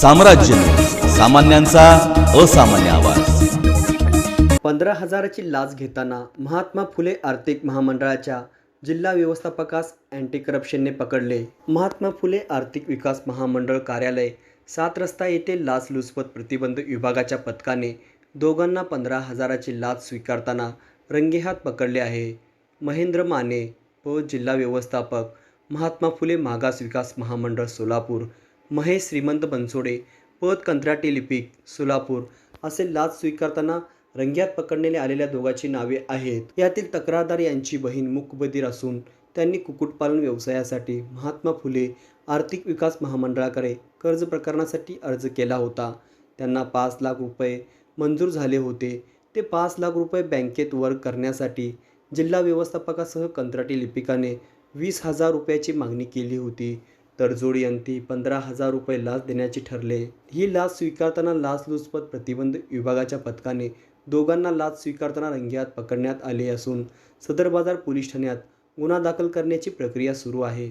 साम्राज्य. सामान्यांचा असामान्य आवाज. पंधरा हजाराची लाच घेताना महात्मा फुले आर्थिक महामंडळाच्या जिल्हा व्यवस्थापकास अँटी करप्शनने पकडले. महात्मा फुले आर्थिक विकास महामंडळ कार्यालय सात रस्ता येथे लाचलुचपत प्रतिबंध विभागाच्या पथकाने दोघांना पंधरा हजाराची लाच स्वीकारताना रंगेहात पकडले आहे. महेंद्र माने व जिल्हा व्यवस्थापक महात्मा फुले मागास विकास महामंडळ सोलापूर महेश श्रीमंत बनसोडे पद कंत्राटी लिपिक सोलापूर असे लाच स्वीकारताना रंग्यात पकडण्यात आलेल्या दोघांची नावे आहेत. यातील तक्रारदार यांची बहीण मूकबधीर असून त्यांनी कुक्कुटपालन व्यवसायासाठी महात्मा फुले आर्थिक विकास महामंडळाकडे कर्ज प्रकरणासाठी अर्ज केला होता. त्यांना पाच लाख रुपये मंजूर झाले होते. ते पाच लाख रुपये बँकेत वर्ग करण्यासाठी जिल्हा व्यवस्थापकासह कंत्राटी लिपिकाने वीस हजार रुपयाची मागणी केली होती. तडजोडी अंती पंधरा हजार रुपये लाच देण्याचे ठरले. ही लाच स्वीकारताना लाचलुचपत प्रतिबंध विभागाच्या पथकाने दोघांना लाच स्वीकारताना रंग्यात पकडण्यात आले असून सदर बाजार पोलीस ठाण्यात गुन्हा दाखल करण्याची प्रक्रिया सुरू आहे.